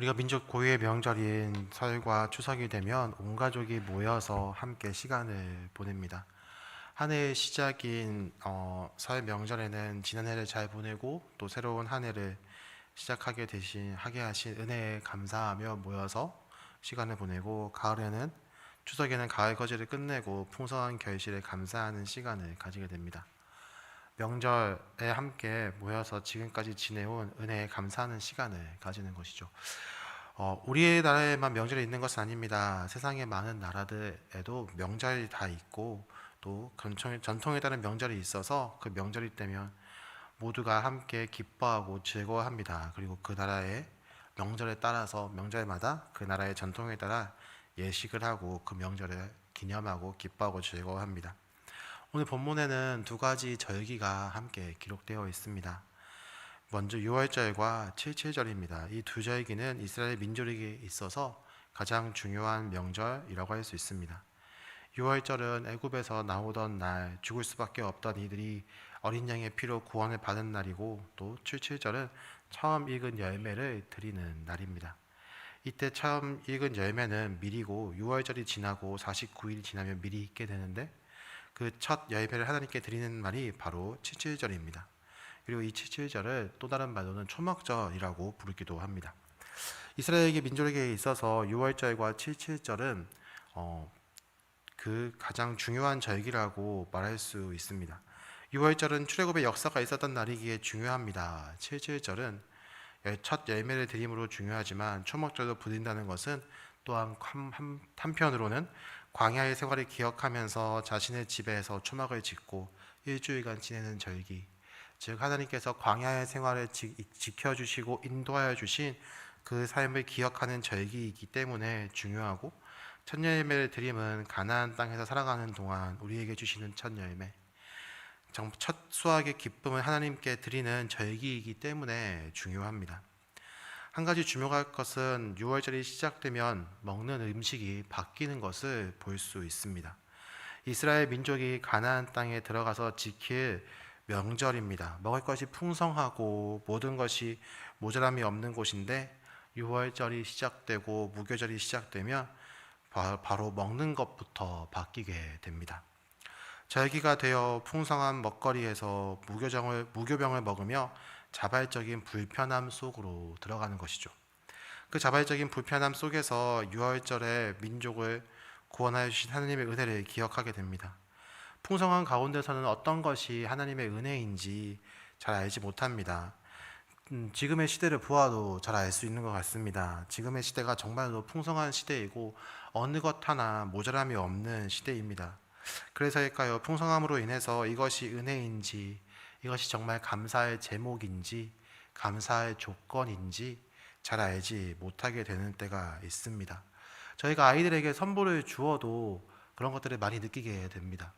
우리가 민족 고유의 명절인 설과 추석이 되면 온 가족이 모여서 함께 시간을 보냅니다. 한 해의 시작인 어, 설 명절에는 지난 해를 잘 보내고 또 새로운 한 해를 시작하게 되신 하게 하신 은혜에 감사하며 모여서 시간을 보내고 가을에는 추석에는 가을 거지를 끝내고 풍성한 결실에 감사하는 시간을 가지게 됩니다. 명절에 함께 모여서 지금까지 지내온 은혜에 감사하는 시간을 가지는 것이죠. 어, 우리나라에만 명절이 있는 것은 아닙니다. 세상의 많은 나라들에도 명절이 다 있고 또 전통, 전통에 따른 명절이 있어서 그 명절이 되면 모두가 함께 기뻐하고 즐거워합니다. 그리고 그 나라의 명절에 따라서 명절마다 그 나라의 전통에 따라 예식을 하고 그 명절을 기념하고 기뻐하고 즐거워합니다. 오늘 본문에는 두 가지 절기가 함께 기록되어 있습니다. 먼저 6월절과 77절입니다. 이 두 절기는 이스라엘 민족에게 있어서 가장 중요한 명절이라고 할 수 있습니다. 6월절은 애굽에서 나오던 날 죽을 수밖에 없던 이들이 어린 양의 피로 구원을 받은 날이고 또 77절은 처음 익은 열매를 드리는 날입니다. 이때 처음 익은 열매는 밀이고 6월절이 지나고 49일이 지나면 밀이 있게 되는데 그첫 열매를 하나님께 드리는 말이 바로 77절입니다. 그리고 이 77절을 또 다른 말로는 초막절이라고 부르기도 합니다. 이스라엘에게 민족에게 있어서 6월절과 77절은 어, 그 가장 중요한 절기라고 말할 수 있습니다. 6월절은 출애굽의 역사가 있었던 날이기에 중요합니다. 77절은 첫 열매를 드림으로 중요하지만 초막절도 부린다는 것은 또한 한편으로는 광야의 생활을 기억하면서 자신의 집에서 초막을 짓고 일주일간 지내는 절기, 즉 하나님께서 광야의 생활을 지, 지켜주시고 인도하여 주신 그 삶을 기억하는 절기이기 때문에 중요하고 첫 열매를 드림은 가나안 땅에서 살아가는 동안 우리에게 주시는 첫 열매, 첫 수확의 기쁨을 하나님께 드리는 절기이기 때문에 중요합니다. 한 가지 주목할 것은 6월절이 시작되면 먹는 음식이 바뀌는 것을 볼 수 있습니다. 이스라엘 민족이 가나안 땅에 들어가서 지킬 명절입니다. 먹을 것이 풍성하고 모든 것이 모자람이 없는 곳인데 6월절이 시작되고 무교절이 시작되면 바로 먹는 것부터 바뀌게 됩니다. 절기가 되어 풍성한 먹거리에서 무교병을 먹으며 자발적인 불편함 속으로 들어가는 것이죠. 그 자발적인 불편함 속에서 6월절에 민족을 구원하여 주신 하나님의 은혜를 기억하게 됩니다. 풍성한 가운데서는 어떤 것이 하나님의 은혜인지 잘 알지 못합니다. 음, 지금의 시대를 보아도 잘 알 수 있는 것 같습니다. 지금의 시대가 정말로 풍성한 시대이고 어느 것 하나 모자람이 없는 시대입니다. 그래서일까요? 풍성함으로 인해서 이것이 은혜인지 이것이 정말 감사의 제목인지 감사의 조건인지 잘 알지 못하게 되는 때가 있습니다. 저희가 아이들에게 선물을 주어도 그런 것들을 많이 느끼게 됩니다.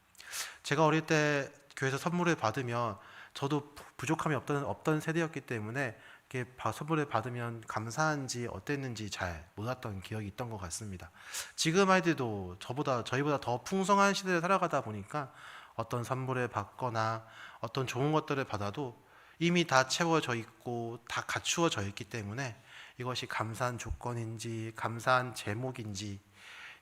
제가 어릴 때 교회에서 선물을 받으면 저도 부족함이 없던, 없던 세대였기 때문에 이렇게 선물을 받으면 감사한지 어땠는지 잘 몰랐던 기억이 있던 것 같습니다. 지금 아이들도 저보다 저희보다 더 풍성한 시대를 살아가다 보니까 어떤 선물을 받거나 어떤 좋은 것들을 받아도 이미 다 채워져 있고 다 갖추어져 있기 때문에 이것이 감사한 조건인지 감사한 제목인지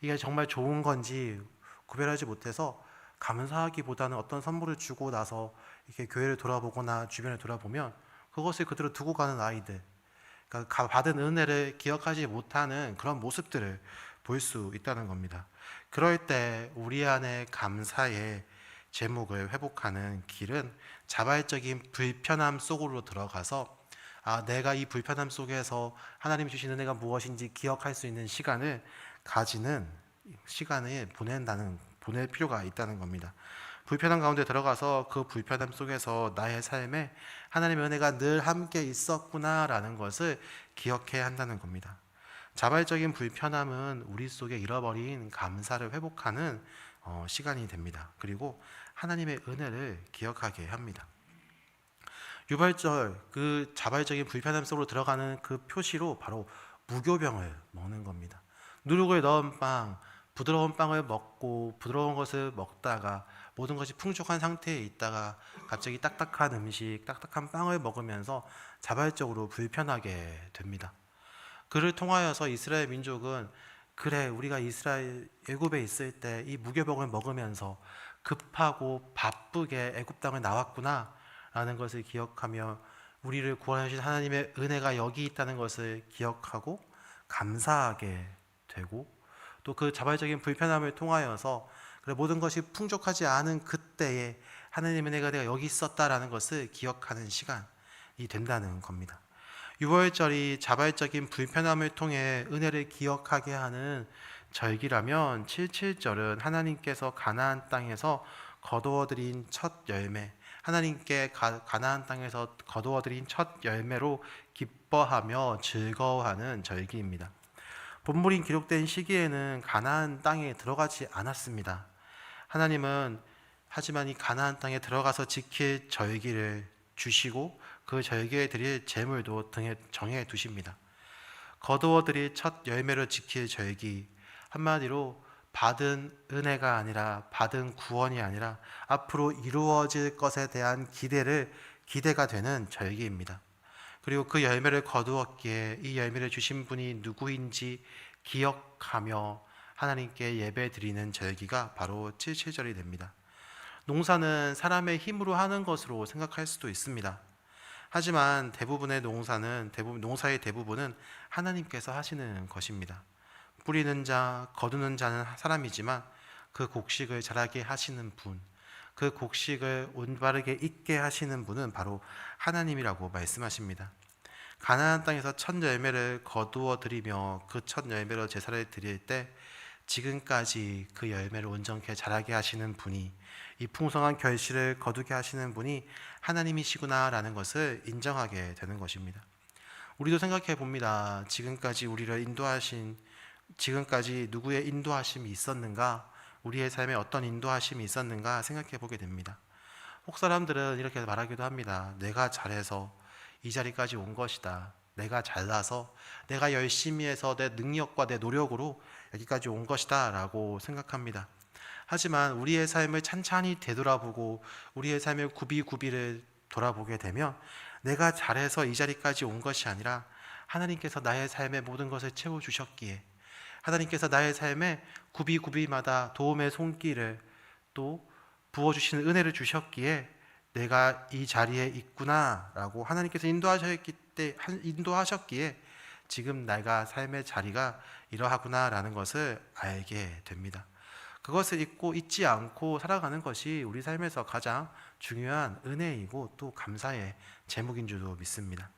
이게 정말 좋은 건지 구별하지 못해서 감사하기보다는 어떤 선물을 주고 나서 이렇게 교회를 돌아보거나 주변을 돌아보면 그것을 그대로 두고 가는 아이들, 그러니까 받은 은혜를 기억하지 못하는 그런 모습들을 볼 수 있다는 겁니다. 그럴 때 우리 안에 감사의 제목을 회복하는 길은 자발적인 불편함 속으로 들어가서 아, 내가 이 불편함 속에서 하나님이 주신 은혜가 무엇인지 기억할 수 있는 시간을 가지는 시간을 보낸다는 보낼 필요가 있다는 겁니다. 불편함 가운데 들어가서 그 불편함 속에서 나의 삶에 하나님의 은혜가 늘 함께 있었구나라는 것을 기억해야 한다는 겁니다. 자발적인 불편함은 우리 속에 잃어버린 감사를 회복하는 어, 시간이 됩니다. 그리고 하나님의 은혜를 기억하게 합니다. 유발절 그 자발적인 불편함 속으로 들어가는 그 표시로 바로 무교병을 먹는 겁니다. 누룩을 넣은 빵, 부드러운 빵을 먹고 부드러운 것을 먹다가 모든 것이 풍족한 상태에 있다가 갑자기 딱딱한 음식, 딱딱한 빵을 먹으면서 자발적으로 불편하게 됩니다. 그를 통하여서 이스라엘 민족은 그래 우리가 이스라엘 애굽에 있을 때 이 무교병을 먹으면서 급하고 바쁘게 애굽 땅을 나왔구나라는 것을 기억하며 우리를 구원하신 하나님의 은혜가 여기 있다는 것을 기억하고 감사하게 되고 또 그 자발적인 불편함을 통하여서 그래 모든 것이 풍족하지 않은 그때에 하나님의 은혜가 내가 여기 있었다라는 것을 기억하는 시간이 된다는 겁니다. 6월절이 자발적인 불편함을 통해 은혜를 기억하게 하는 절기라면 77절은 하나님께서 가나안 땅에서 거두어들인 첫 열매, 하나님께 가, 가나안 땅에서 거두어들인 첫 열매로 기뻐하며 즐거워하는 절기입니다. 본물이 기록된 시기에는 가나안 땅에 들어가지 않았습니다. 하나님은 하지만 이 가나안 땅에 들어가서 지킬 절기를 주시고 그 절기에 드릴 제물도 등에 정해 두십니다. 거두어 드릴 첫 열매로 지킬 절기 한마디로 받은 은혜가 아니라 받은 구원이 아니라 앞으로 이루어질 것에 대한 기대를 기대가 되는 절기입니다. 그리고 그 열매를 거두었기에 이 열매를 주신 분이 누구인지 기억하며 하나님께 예배 드리는 절기가 바로 77절이 됩니다. 농사는 사람의 힘으로 하는 것으로 생각할 수도 있습니다. 하지만 대부분의 농사는 대부분 농사의 대부분은 하나님께서 하시는 것입니다. 뿌리는 자, 거두는 자는 사람이지만 그 곡식을 자라게 하시는 분, 그 곡식을 올바르게 있게 하시는 분은 바로 하나님이라고 말씀하십니다. 가나안 땅에서 첫 열매를 거두어 드리며 그 첫 열매로 제사를 드릴 때 지금까지 그 열매를 온전케 자라게 하시는 분이 이 풍성한 결실을 거두게 하시는 분이 하나님이시구나라는 것을 인정하게 되는 것입니다. 우리도 생각해 봅니다. 지금까지 우리를 인도하신 지금까지 누구의 인도하심이 있었는가? 우리의 삶에 어떤 인도하심이 있었는가 생각해 보게 됩니다. 혹 사람들은 이렇게 말하기도 합니다. 내가 잘해서 이 자리까지 온 것이다. 내가 잘나서 내가 열심히 해서 내 능력과 내 노력으로 여기까지 온 것이다 라고 생각합니다. 하지만 우리의 삶을 찬찬히 되돌아보고 우리의 삶의 구비구비를 돌아보게 되면 내가 잘해서 이 자리까지 온 것이 아니라 하나님께서 나의 삶의 모든 것을 채워 주셨기에 하나님께서 나의 삶에 구비구비마다 도움의 손길을 또 부어 주시는 은혜를 주셨기에 내가 이 자리에 있구나라고 하나님께서 인도하셨기 때 인도하셨기에 지금 내가 삶의 자리가 이러하구나라는 것을 알게 됩니다. 그것을 잊고 잊지 않고 살아가는 것이 우리 삶에서 가장 중요한 은혜이고 또 감사의 제목인 줄도 믿습니다.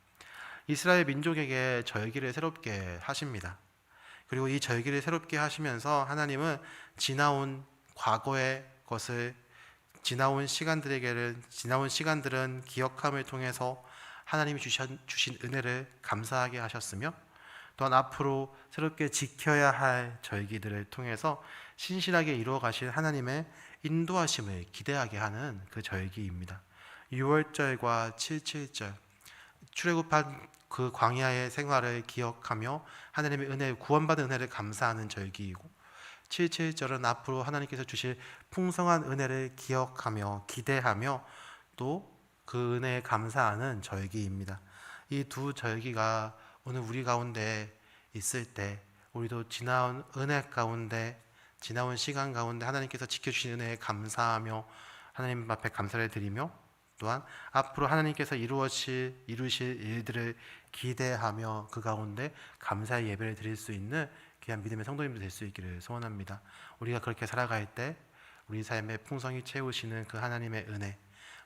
이스라엘 민족에게 절기를 새롭게 하십니다. 그리고 이 절기를 새롭게 하시면서 하나님은 지나온 과거의 것을 지나온 시간들에게는 지나온 시간들은 기억함을 통해서 하나님이 주신, 주신 은혜를 감사하게 하셨으며 또한 앞으로 새롭게 지켜야 할 절기들을 통해서 신실하게 이루어 가실 하나님의 인도하심을 기대하게 하는 그 절기입니다. 6월절과 77절 출애굽한 그 광야의 생활을 기억하며 하나님의 은혜 구원받은 은혜를 감사하는 절기이고 77절은 앞으로 하나님께서 주실 풍성한 은혜를 기억하며 기대하며 또 그 은혜에 감사하는 절기입니다. 이 두 절기가 오늘 우리 가운데 있을 때 우리도 지나온 은혜 가운데 지나온 시간 가운데 하나님께서 지켜주신 은혜에 감사하며 하나님 앞에 감사를 드리며 또한 앞으로 하나님께서 이루어질 이루실 일들을 기대하며 그 가운데 감사의 예배를 드릴 수 있는 귀한 믿음의 성도님들 될수 있기를 소원합니다. 우리가 그렇게 살아갈 때 우리 삶의 풍성히 채우시는 그 하나님의 은혜,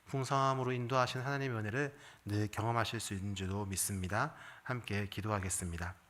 풍성함으로 인도하신 하나님의 은혜를 늘 경험하실 수 있는 줄로 믿습니다. 함께 기도하겠습니다.